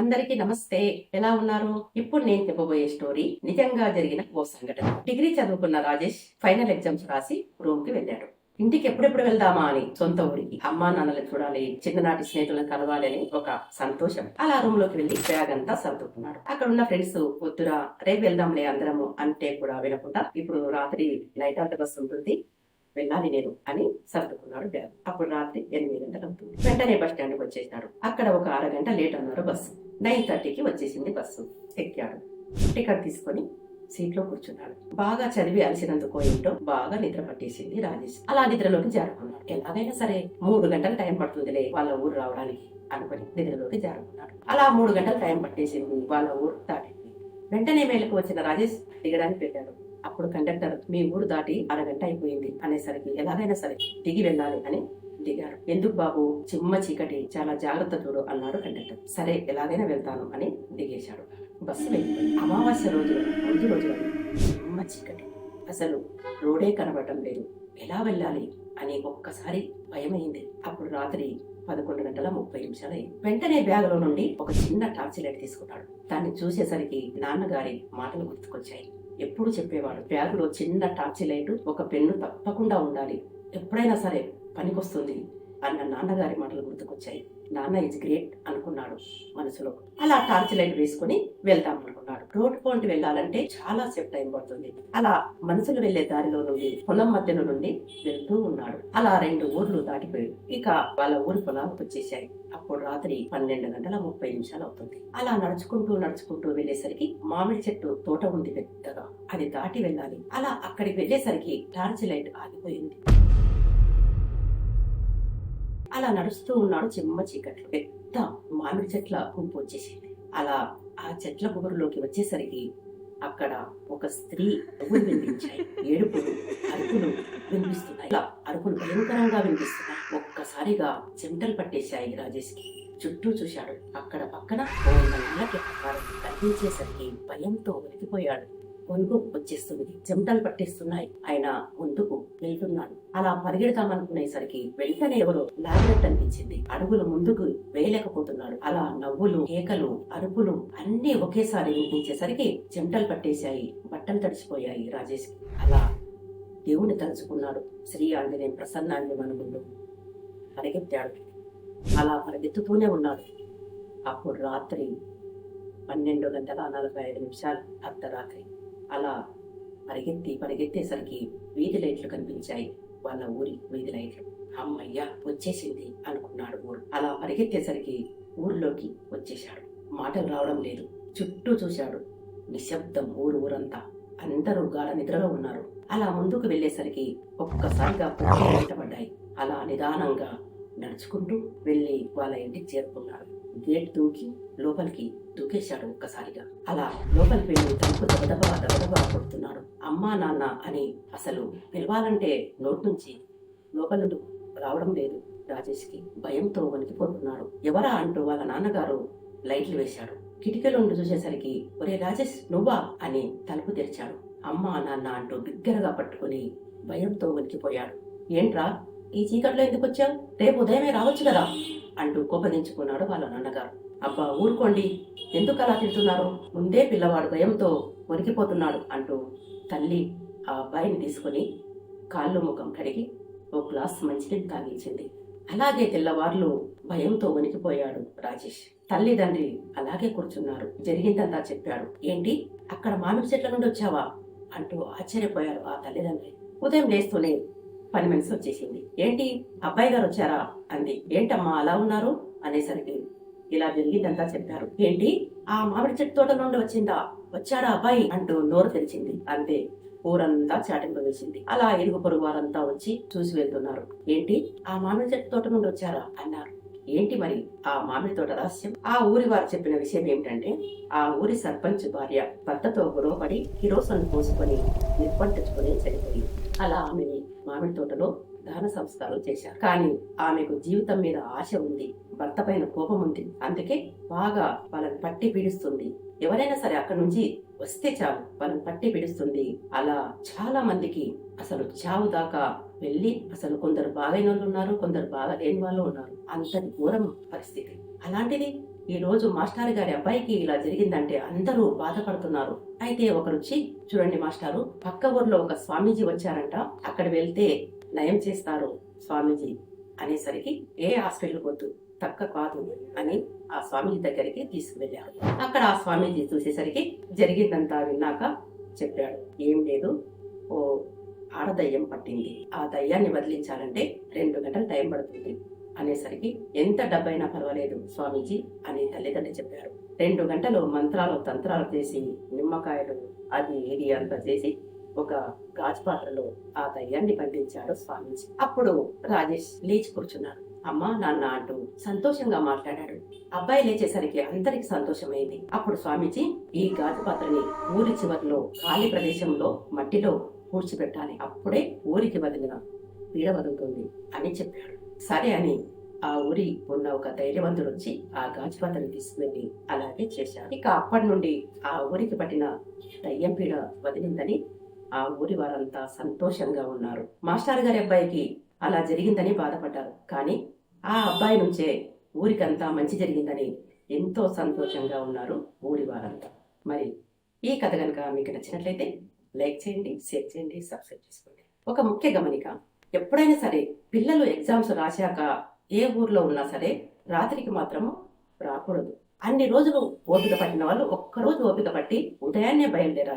అందరికీ నమస్తే. ఎలా ఉన్నారు? ఇప్పుడు నేను చెప్పబోయే స్టోరీ నిజంగా జరిగిన ఓ సంఘటన. డిగ్రీ చదువుకున్న రాజేష్ ఫైనల్ ఎగ్జామ్స్ రాసి రూమ్కి వెళ్ళాడు. ఇంటికి ఎప్పుడెప్పుడు వెళ్దామా అని సొంత ఊరికి. అమ్మా నాన్నలు చూడాలి చిన్ననాటి స్నేహితులను కలవాలి అని ఒక సంతోషం. అలా రూమ్లోకి వెళ్ళి బ్యాగ్ అంతా సర్దుకున్నాడు. అక్కడ ఉన్న ఫ్రెండ్స్ వద్దురా రేపు వెళ్దాంలే అందరము అంటే కూడా వినకుండా ఇప్పుడు రాత్రి నైట్ అవుట్ బస్ ఉంటుంది. వెళ్ళాలి నేను అని సర్దుకున్నాడు బ్యాగ్. అప్పుడు రాత్రి ఎనిమిది గంటలు అవుతుంది వెంటనే బస్ స్టాండ్కి వచ్చేసినాడు. అక్కడ ఒక అరగంట లేట్ అన్నారు బస్సు. నైన్ థర్టీకి వచ్చేసింది బస్సు ఎక్కాడు. టికెట్ తీసుకొని సీట్లో కూర్చున్నాడు. బాగా చదివి అలసినందుకో ఏంటో బాగా నిద్ర పట్టేసింది రాజేష్. అలా నిద్రలోకి జారుకున్నాడు. ఎలాగైనా సరే మూడు గంటల టైం పడుతుందిలే వాళ్ళ ఊరు రావడానికి అనుకుని నిద్రలోకి జారుకున్నాడు. అలా మూడు గంటల టైం పట్టేసింది వాళ్ళ ఊరు దాటింది. వెంటనే మేలకు వచ్చిన రాజేష్ దిగడానికి పెట్టాడు అప్పుడు కండక్టర్ మీ ఊరు దాటి అరగంట అయిపోయింది అనేసరికి ఎలాగైనా సరే దిగి వెళ్ళాలి అని దిగాడు ఎందుకు బాబు? చిమ్మ చీకటి. చాలా జాగ్రత్త చూడు అన్నాడు కండక్టర్. సరే ఎలాగైనా వెళ్తాను అని దిగేశాడు. బస్సు అమావాస్య రోజు ముందు రోజు చిమ్మ చీకటి. అసలు రోడే కనబడటం లేదు. ఎలా వెళ్ళాలి? అని ఒక్కసారి భయమైంది. అప్పుడు రాత్రి పదకొండు గంటల ముప్పై నిమిషాలు అయింది వెంటనే బ్యాగులో నుండి ఒక చిన్న టార్చ్ లైట్ తీసుకున్నాడు దాన్ని చూసేసరికి నాన్నగారి మాటలు గుర్తుకొచ్చాయి. ఎప్పుడు చెప్పేవాడు బ్యాగులో చిన్న టార్చ్ లైట్ ఒక పెన్ను తప్పకుండా ఉండాలి. ఎప్పుడైనా సరే పనికొస్తుంది అన్న నాన్నగారి మాటలు గుర్తుకొచ్చాయి. నాన్న ఇస్ గ్రేట్ అనుకున్నాడు మనసులో. అలా టార్చ్ లైట్ వేసుకుని వెళ్దాం అనుకున్నాడు. రోడ్ పాయింట్ వెళ్ళాలంటే చాలా సేపు టైం పడుతుంది. అలా మనుషులు వెళ్ళే దారిలో నుండి పొలం మధ్యలో నుండి వెళ్తూ ఉన్నాడు. అలా రెండు ఊర్లు దాటిపోయి ఇక వాళ్ళ ఊరి పొలాలకు వచ్చేసాయి అప్పుడు రాత్రి పన్నెండు గంటల ముప్పై నిమిషాలు అవుతుంది. అలా నడుచుకుంటూ నడుచుకుంటూ వెళ్ళేసరికి మామిడి చెట్టు తోట ఉంది పెద్దగా. అది దాటి వెళ్ళాలి. అలా అక్కడికి వెళ్ళేసరికి టార్చ్ లైట్ ఆగిపోయింది. అలా నడుస్తూ ఉన్నాడు చిమ్మ చీకట్లు. పెద్ద మామిడి చెట్ల గుంపు వచ్చేసింది. అలా ఆ చెట్ల గుబురులోకి వచ్చేసరికి అక్కడ ఒక స్త్రీ అరుపులు వినిపించాయి. ఏడుపులు అరుపులు వినిపిస్తున్నాయి. ఇలా అరుపులు భయంకరంగా వినిపిస్తున్నాయి. ఒక్కసారిగా చెమటలు పట్టేశాయి రాజేష్కి. చుట్టూ చూశాడు. అక్కడ పక్కన ఓ నల్లటి కనిపించేసరికి భయంతో వెలిగిపోయాడు వణుకు వచ్చేస్తుంది. చెమటలు పట్టేస్తున్నాయి. ఆయన ముందుకు వెళ్తున్నాడు అలా పరిగెడతామనుకునేసరికి వెంటనే ఎవరో లాగినట్టు అనిపించింది. అడుగులు ముందుకు వేయలేకపోతున్నాడు. అలా నవ్వులు కేకలు అరుపులు అన్ని ఒకేసారి వినిపించేసరికి చెమటలు పట్టేశాయి. బట్టలు తడిసిపోయాయి రాజేష్ అలా దేవుని తలుచుకున్నాడు. శ్రీ ఆంజనేయం ప్రసన్నాంజనేయం అనుకుంటూ పరిగెత్తాడు. అలా పరిగెత్తుతూనే ఉన్నాడు. అప్పుడు రాత్రి పన్నెండు గంటల నలభై ఐదు నిమిషాలు అర్ధరాత్రి. అలా పరిగెత్తి పరిగెత్తేసరికి వీధి లైట్లు కనిపించాయి. వాళ్ళ ఊరి వీధి లైట్లు. అమ్మయ్య వచ్చేసింది అనుకున్నాడు ఊరు. అలా పరిగెత్తేసరికి ఊర్లోకి వచ్చేశాడు. మాటలు రావడం లేదు. చుట్టూ చూశాడు. నిశ్శబ్దం ఊరు ఊరంతా. అందరూ గాఢ నిద్రలో ఉన్నారు. అలా ముందుకు వెళ్ళేసరికి ఒక్కసారిగా పుట్టే బయటపడ్డాయి అలా నిదానంగా నడుచుకుంటూ వెళ్ళి వాళ్ళ ఇంటికి చేరుకున్నాడు. గేట్ దూకి లోపలికి దూకేశాడు ఒక్కసారిగా. అలా లోపలికి వెళ్ళి తలుపు దబదబా దబదబా కొడుతున్నాడు. అమ్మా నాన్న అని అసలు పిలవాలంటే నోటి నుంచి లోపల రావడం లేదు రాజేష్కి. భయంతో వణికిపోతున్నాడు. ఎవరా అంటూ వాళ్ళ నాన్నగారు లైట్లు వేశాడు. కిటికీలో చూసేసరికి ఒరే రాజేష్ నువ్వా? అని తలుపు తెరిచాడు. అమ్మా నాన్న అంటూ బిగ్గరగా పట్టుకుని భయంతో వణికిపోయాడు. ఏంట్రా? ఈ చీకట్లో ఎందుకు వచ్చావు? రేపు ఉదయమే రావచ్చు కదా. అంటూ కోపదించుకున్నాడు వాళ్ళ నాన్నగారు. అబ్బా ఊరుకోండి. ఎందుకు అలా తింటున్నారు ముందే పిల్లవాడు భయంతో వణికిపోతున్నాడు అంటూ తల్లి ఆ అబ్బాయిని తీసుకుని కాళ్ళు ముఖం కడిగి ఓ గ్లాస్ మంచినీళ్ళు తాగించింది. అలాగే తెల్లవార్లు భయంతో వణికిపోయాడు రాజేష్. తల్లిదండ్రి అలాగే కూర్చున్నారు. జరిగిందంతా చెప్పాడు. ఏంటి? అక్కడ మామిడి చెట్ల నుండి వచ్చావా? అంటూ ఆశ్చర్యపోయారు ఆ తల్లిదండ్రి ఉదయం లేస్తూనే పని మనిషి వచ్చేసింది. ఏంటి? అబ్బాయి గారు వచ్చారా? అంది. ఏంటమ్మా అలా ఉన్నారు? అనేసరికి ఇలా జరిగిందంతా చెప్పారు. ఏంటి? ఆ మామిడి చెట్టు తోట నుండి వచ్చిందా? వచ్చాడా అబ్బాయి? అంటూ నోరు తెరిచింది. అంతే. ఊరంతా చాటింపు వేసింది. అలా ఇరుగు పొరుగు వారంతా వచ్చి చూసి వెళ్తున్నారు. ఏంటి? ఆ మామిడి చెట్టు తోట నుండి వచ్చారా? అన్నారు. ఏంటి మరి? ఆ మామిడి తోట రహస్యం? ఆ ఊరి వారు చెప్పిన విషయం ఏమిటంటే ఆ ఊరి సర్పంచ్ భార్య భర్తతో గొడవపడి కిరోసన్ పోసుకొని నిప్పంటించుకొని చనిపోయింది. అలా ఆమెని మామిడి తోటలో దాన సంస్కారం చేశారు. కానీ ఆమెకు జీవితం మీద ఆశ ఉంది. భర్త పైన కోపం ఉంది. అందుకే బాగా వాళ్ళని పట్టి పీడిస్తుంది. ఎవరైనా సరే అక్కడి నుంచి వస్తే చాలు. వాళ్ళని పట్టి పీడుస్తుంది. అలా చాలా మందికి అసలు చావు దాకా వెళ్ళి అసలు కొందరు బాగైన వాళ్ళు ఉన్నారు కొందరు బాగా లేని వాళ్ళు ఉన్నారు. అంతటి ఘోరం పరిస్థితి. అలాంటిది ఈ రోజు మాస్టర్ గారి అబ్బాయికి ఇలా జరిగిందంటే అందరూ బాధపడుతున్నారు. అయితే ఒకరొచ్చి చూడండి మాస్టారు పక్క ఊర్లో ఒక స్వామీజీ వచ్చారంట. అక్కడ వెళ్తే నయం చేస్తారు స్వామీజీ. అనేసరికి ఏ హాస్పిటల్ వద్దు తక్క కాదు అని ఆ స్వామీజీ దగ్గరికి తీసుకువెళ్ళారు. అక్కడ ఆ స్వామీజీ చూసేసరికి జరిగిందంతా విన్నాక చెప్పాడు ఏం లేదు ఓ ఆడదయ్యం పట్టింది. ఆ దయ్యాన్ని వదిలించాలంటే రెండు గంటలు టైం పడుతుంది. అనేసరికి ఎంత డబ్బైనా పర్వాలేదు స్వామీజీ అని తల్లిదండ్రి చెప్పారు. రెండు గంటలు మంత్రాలు తంత్రాలు చేసి నిమ్మకాయలు అది ఇది అంతా చేసి ఒక గాజు పాత్రలో ఆ దయ్యాన్ని పంపించాడు స్వామీజీ. అప్పుడు రాజేష్ లేచి కూర్చున్నాడు. అమ్మా నాన్న అంటూ సంతోషంగా మాట్లాడాడు. అబ్బాయి లేచేసరికి అందరికి సంతోషమైంది. అప్పుడు స్వామీజీ ఈ గాజు పాత్రని ఊరి చివరిలో ఖాళీ ప్రదేశంలో మట్టిలో పూడ్చిపెట్టాలి అప్పుడే ఊరికి వదిలిన పీడ వదులుతుంది అని చెప్పాడు. సరే అని ఆ ఊరి ఉన్న ఒక ధైర్యవంతుడు వచ్చి ఆ గాజు పాత్రని తీసుకువెళ్ళి అలాగే చేశాడు. ఇక అప్పటి నుండి ఆ ఊరికి పట్టిన దయ్యం పీడ వదిలిందని ఆ ఊరి వారంతా సంతోషంగా ఉన్నారు. మాస్టర్ గారి అబ్బాయికి అలా జరిగిందని బాధపడ్డారు. కానీ ఆ అబ్బాయి నుంచే ఊరికంతా మంచి జరిగిందని ఎంతో సంతోషంగా ఉన్నారు ఊరి వారంతా. మరి ఈ కథ కనుక మీకు నచ్చినట్లయితే లైక్ చేయండి షేర్ చేయండి సబ్స్క్రైబ్ చేసుకోండి. ఒక ముఖ్య గమనిక ఎప్పుడైనా సరే పిల్లలు ఎగ్జామ్స్ రాశాక ఏ ఊర్లో ఉన్నా సరే రాత్రికి మాత్రము రాకూడదు. అన్ని రోజులు ఓపిక పట్టిన వాళ్ళు ఒక్కరోజు ఓపిక పట్టి ఉదయాన్నే బయలుదేరాలి.